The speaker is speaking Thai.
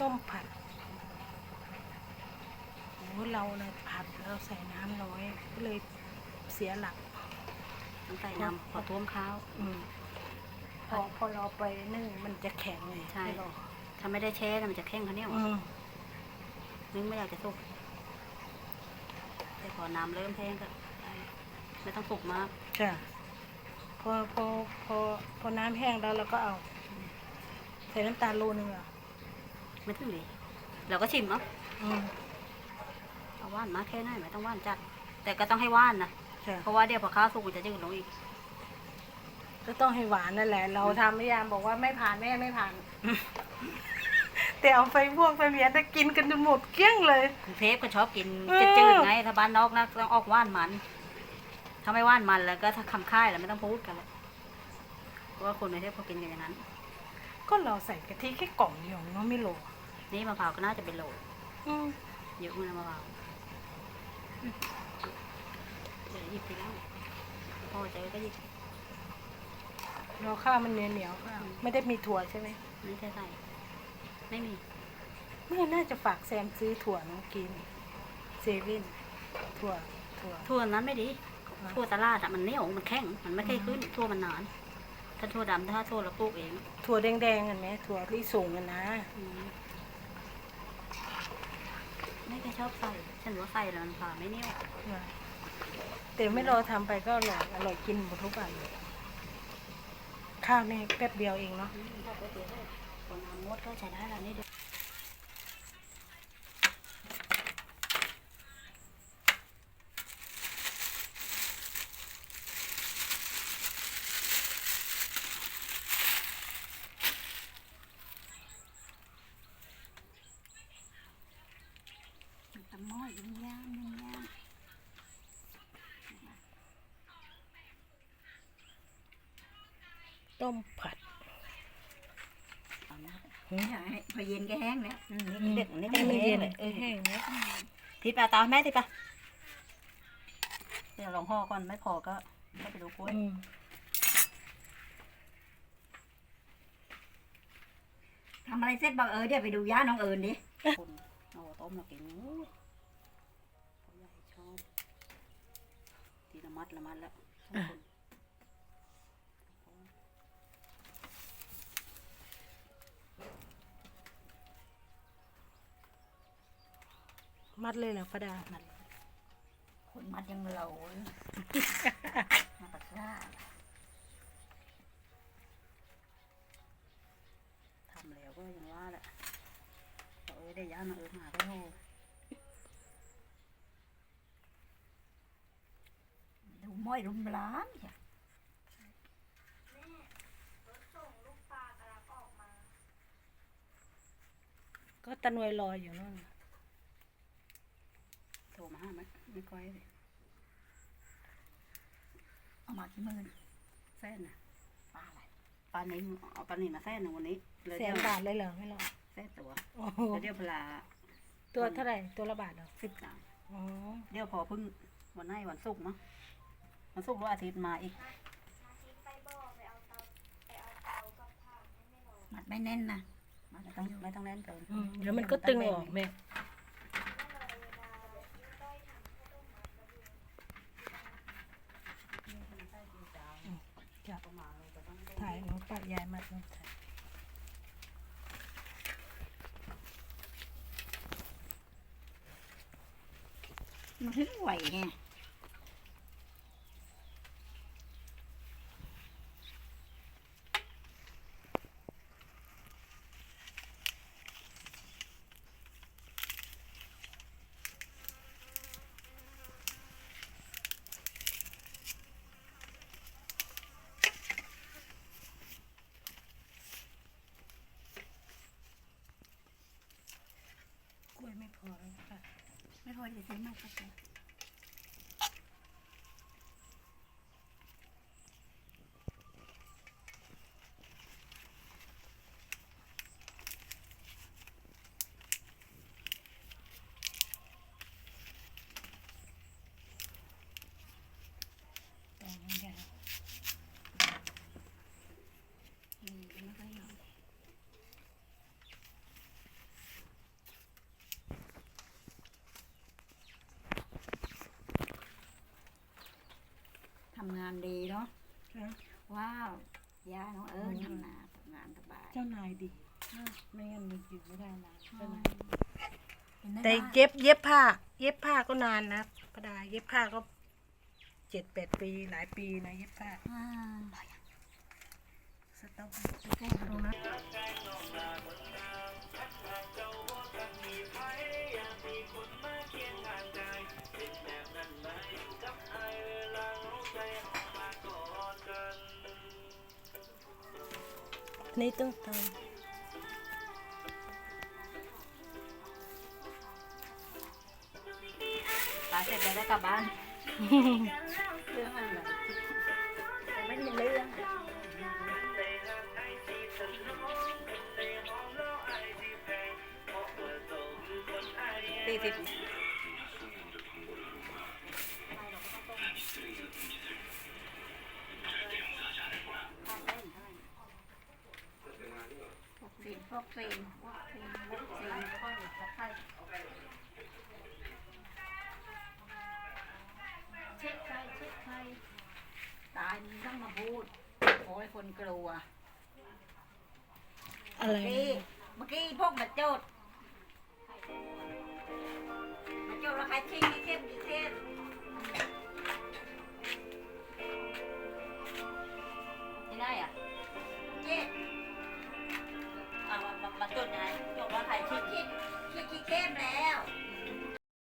ต้มผัดโอ้เรานะผัดเราใส่น้ำน้อย ก็เลยเสียหลักต้องใส่น้ำพอท่วมข้าวอืมพอพอเราไปนึ่งมันจะแข็งไงใช่เราถ้าไม่ได้แช่น่ะมันจะแข็งเขาวเหนี่ยวอืมนึ่งไม่อยากจะสุกแต่พอน้ำเริ่มแห้งก็ไม่ต้องสุกมากจ้ะพอพอพอพอน้ำแห้งแล้วเราก็เอา ใส่น้ำตาลโลนึงอะ ไม่ถึงเลยเราก็ชิมเนาะอืมเอาว่านมาแค่ไหนไม่ต้องว่านจัด แต่ก็ต้องให้ว่านนะจ้ะเพราะว่าเดี๋ยวพอข้าวสุกมันจะจืดลงอีก ก็ต้องให้หวานนั่นแหละ เราทำพยายามบอกว่าไม่ผ่านแม่ไม่ผ่าน แต่เอาไฟพวกไปเรียนแต่กินกันจนหมดเกลี้ยงเลย กรุงเทพก็ชอบกินเออ จืดๆไงถ้าบ้านนอกนะต้องออกว่านมัน ถ้าไม่ว่านมันแล้วก็ถ้าคำค่ายแล้วไม่ต้องพูดกันเลยเพราะว่าคนในเทพเขากินกันอย่างนั้น ก็เราใส่กะทิแค่กล่องเดียวเนาะไม่โหล นี่มะพร้าวก็น่าจะเป็นโหลอืมเยอะมากมะพร้าวอืมเดี๋ยวหยิบไปแล้วพอใจก็หยิบเราข้าวมันเหนียวเหนียวๆข้าวไม่ได้มีถั่วใช่ไหมไม่ใช่ใส่ไม่มีแม่น่าจะฝากแซมซื้อถั่วน้องกินเซเว่นถั่วถั่วทั่วนั้นไม่ดีอะทั่วตลาดอะมันเหนียวมันแข็งมันไม่เคยขึ้นทั่วมันหนานถ้าทั่วดำถ้าทั่วเราปลูกเอง ถั่วแดงๆกันไหมถั่วที่สูงกันนะอืม ไม่เคยชอบใส่ฉันว่าใส่แล้วมันผ่าไม่เหนียวแต่ไม่รอทำไปก็อร่อยอร่อยกินหมดทุกอันเลยข้าวนี่แป๊บเดียวเองเนาะอืมพอไปเดี๋ยวได้คนน้ำมดก็ใช้ได้แล้วนี่เดี๋ยว ตำ ม้อยยิงย่างยิงย่างต้มผัดเอานะหืมพอเย็นก็แห้งแล้วอืมอืมนี่เด็กนี่ให้ก็มันแห้เย็งนเลยเออแห้งเนี้ยทิดปลาตามแม่ทิดปลาเดี๋ยวลองห่อก่อนไม่พอก็ก็ไปดูกล้วยอืมทำอะไรเสร็จบอกเออเดี๋ยวไปดูย่าน้องเอิญดิคุณเอาต้มมากิน มัดละมัดแล้วสองคนมัดเลยเหรอประดามัดคนมัดยังเหลามาปักซ่าทำแล้วก็ยังว่าแหละเอาเอ้ยได้ย่ามาเออมาก็โห ดู ม้อยรุมร้านจ้ะก็ตะนวยรออยู่นั่นโทรมาห้าไหมไม่ค่อยเลยเอามากี่หมื่นแซ่นนะปลาอะไรปลาหนิ่มเอาปลาหนิ่มมาแซ่นหนึ่งวันนี้เลยแสเดี๋ยนบาทเลยเหรอไม่หรอแซ่ตัวเดี๋ยวเพลาตัวเท่าไหร่ตัวละบาทเหรอสิบตังค์อ๋อเดี๋ยวพอพึ่งวันไหนวันศุกร์เนาะวันศุกร์หรืออาทิตย์มาอีกมัดไม่แน่นนะมัดไม่ต้ต้อองงไม่ต้องแน่นเกินอืมเดี๋ยวมันก็ตึงออกแม่จะถ่ายหนูปะยายมัดน้ำถ่ายมันถึงไหวไง กล้วยไม่พอแล้วค่ะ ไม่พอจะซื้อมากก็ได้านดีเนาะนะว้าวย่าน้องเอิญทำนาทำงานสบายเจ้านายดีไม่งั้นมันอยู่ไม่ได้นานเจ้านายเห็นไหมแต่บ้านเย็บเย็บผ้า เย็บผ้าก็นานนะประดาเย็บผ้าก็เจ็ดแปดปีหลายปีนะเย็บผ้าอ่าสต๊อกแก้ตรงนั้น นี่ต้องทตาเสร็จแล้วได้กลับบ้านเรื่องอะไรแต่ไม่ได้เรื่องสี่สิบ วัคซีนวัคซีนวัคซีนวัคซีนเช็คใครเช็คใครตายมึงต้องมาพูดโอ้ยคนกลัวำอะไรเมื่อกี้เมื่อกี้พวกมาโจดมาโจดแล้วใครทิ้งให้เข้มดี